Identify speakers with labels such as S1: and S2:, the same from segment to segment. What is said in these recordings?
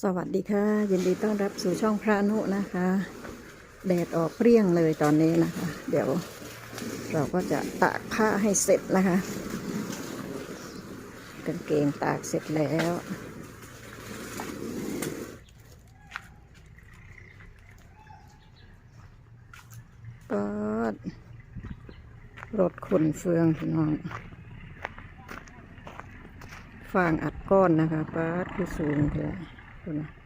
S1: สวัสดีค่ะ ยินดีต้อนรับสู่ช่องพระนุนะคะ แดดออกเปรี้ยงเลยตอนนี้นะคะ เดี๋ยวเราก็จะตากผ้าให้เสร็จนะคะกางเกงตากเสร็จแล้ว ก็รถขนเฟืองพี่น้องฟางอัดก้อนนะคะป้าดคือสูงเถอะ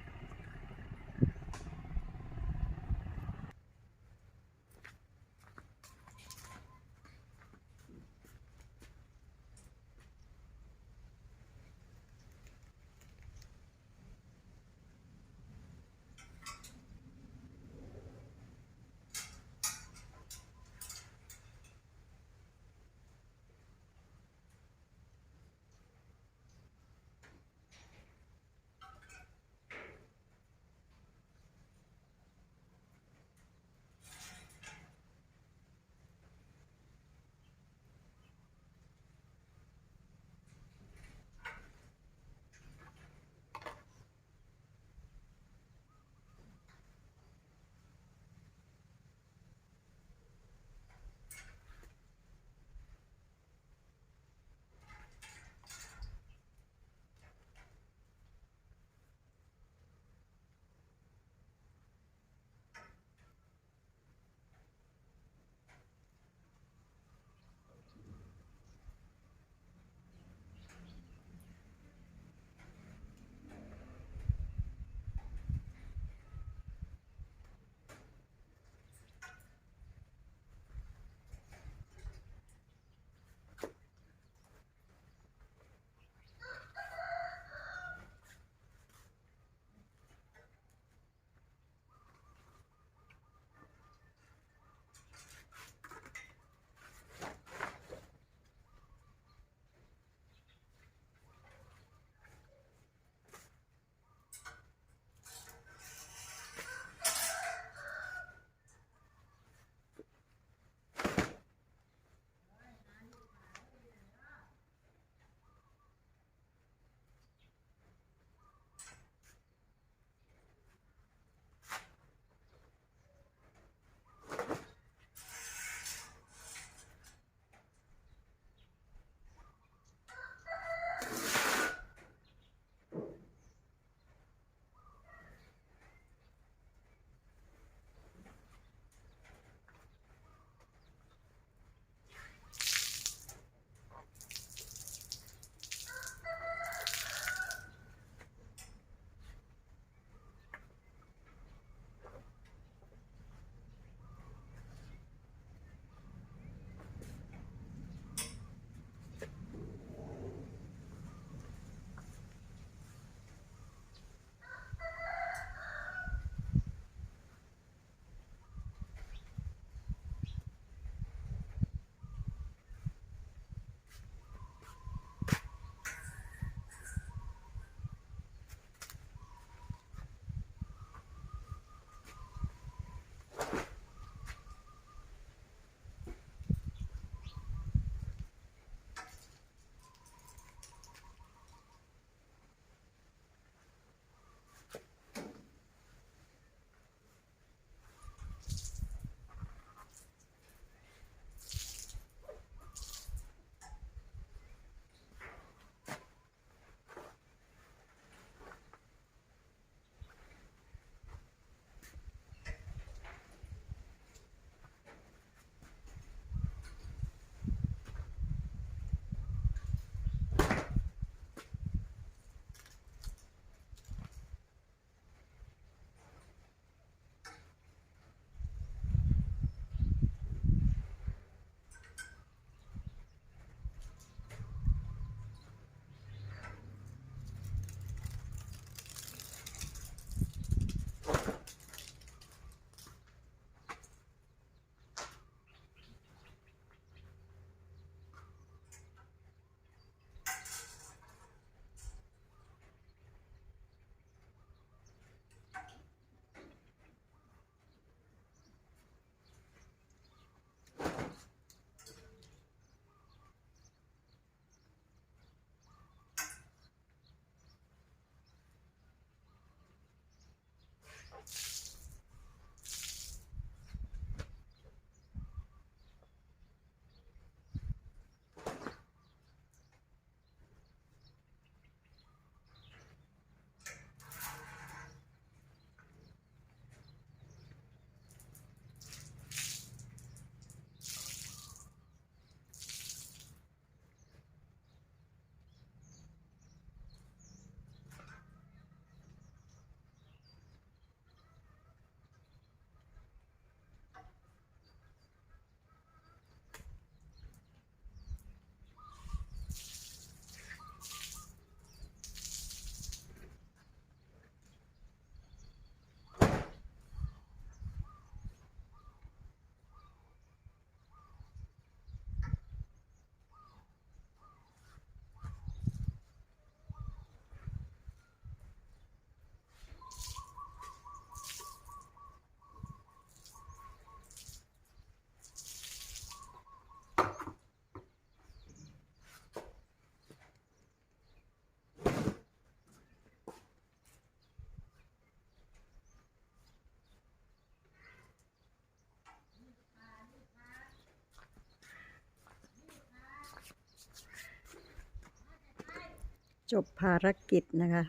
S1: จบภารกิจนะคะ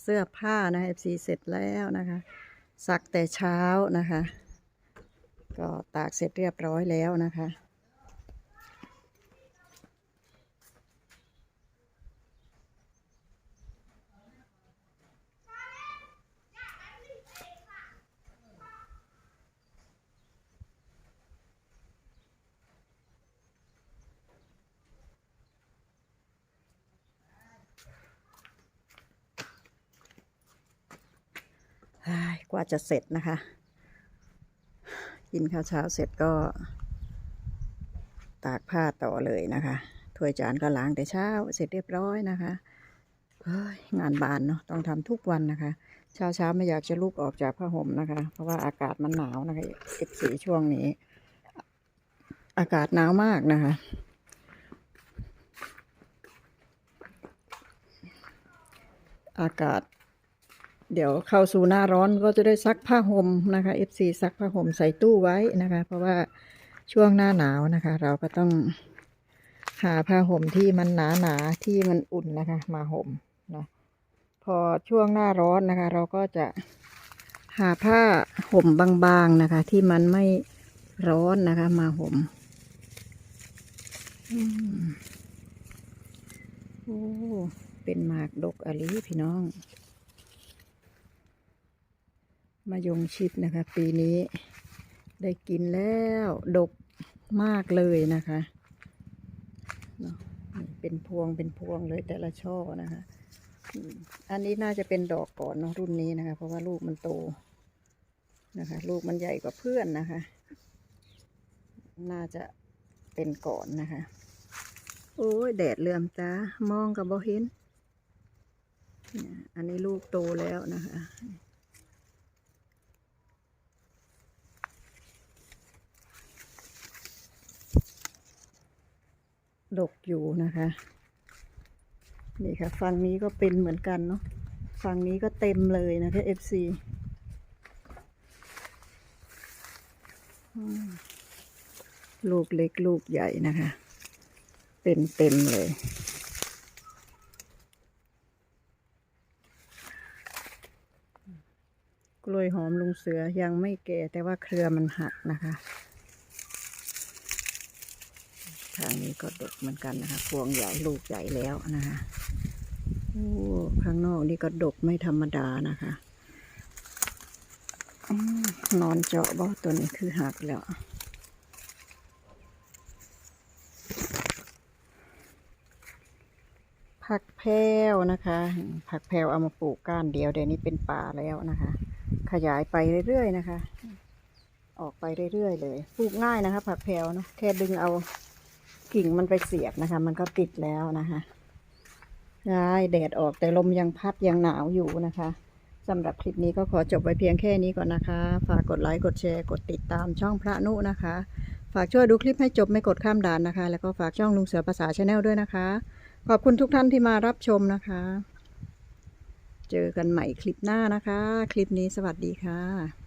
S1: เสื้อผ้านะ FC เสร็จแล้วนะคะ ซักแต่เช้านะคะ ก็ตากเสร็จเรียบร้อยแล้วนะคะ กว่าจะเสร็จนะคะ กินข้าวเช้าเสร็จก็ ตากผ้าต่อเลยนะคะถ้วยจานก็ล้างแต่เช้า เสร็จเรียบร้อยนะคะงานบานเนาะต้องทำทุกวันนะคะ เช้าเช้าไม่อยากจะลุกออกจากผ้าห่มนะคะ เพราะว่าอากาศมันหนาวนะคะสิบสี่ช่วงนี้ อากาศหนาวมากนะคะอากาศ เดี๋ยวเข้าสู่หน้าร้อนก็จะได้ซักผ้าห่มนะคะ FC ซักผ้าห่มใส่ตู้ไว้นะคะ เพราะว่าช่วงหน้าหนาวนะคะ เราก็ต้องหาผ้าห่มที่มันหนาหนาๆที่มันอุ่นนะคะ มาห่มนะพอช่วงหน้าร้อนนะคะ เราก็จะหาผ้าห่มบางๆนะคะ ที่มันไม่ร้อนนะคะ มาห่มโอ้เป็นหมากดกอะลีพี่น้อง มายงชิดนะคะ ปีนี้ได้กินแล้วดกมากเลยนะคะเนาะเป็นพวงเป็นพวงเลยแต่ละช่อนะคะ อันนี้น่าจะเป็นดอกก่อนเนาะรุ่นนี้นะคะ เพราะว่าลูกมันโตนะคะ ลูกมันใหญ่กว่าเพื่อนนะคะ น่าจะเป็นก่อนนะคะ โอ้ยแดดเลื่อมตามองกับบ่เห็นอันนี้ลูกโตแล้วนะคะ ดกอยู่นะคะ นี่ค่ะฝั่งนี้ก็เป็นเหมือนกันเนาะฝั่งนี้ก็เต็มเลยนะคะ FC ลูกเล็กลูกใหญ่นะคะเป็นเต็มเลยกล้วยหอมลุงเสือยังไม่แก่แต่ว่าเครือมันหักนะคะ ทางนี้ก็ดกเหมือนกันนะคะ พวงใหญ่ลูกใหญ่แล้วนะคะโอ้ข้างนอกนี่ก็ดกไม่ธรรมดานะคะอนอนเจาะบ่ตัวนี้คือหักแล้วผักแพรวนะคะ ผักแพรวเอามาปลูกก้านเดียวเดี๋ยวนี้เป็นป่าแล้วนะคะ ขยายไปเรื่อยๆนะคะ ออกไปเรื่อยๆเลย ปลูกง่ายนะคะ ผักแพรวเนาะแค่ดึงเอา กิ่งมันไปเสียบนะคะ มันก็ติดแล้วนะคะได้แดดออกแต่ลมยังพัดยังหนาวอยู่นะคะสำหรับคลิปนี้ก็ขอจบไว้เพียงแค่นี้ก่อนนะคะ ฝากกดไลค์ กดแชร์ กดติดตามช่องพระนุนะคะ ฝากช่วยดูคลิปให้จบไม่กดข้ามด่านนะคะ แล้วก็ฝากช่องลุงเสือภาษาชาแนลด้วยนะคะ ขอบคุณทุกท่านที่มารับชมนะคะ เจอกันใหม่คลิปหน้านะคะ คลิปนี้สวัสดีค่ะ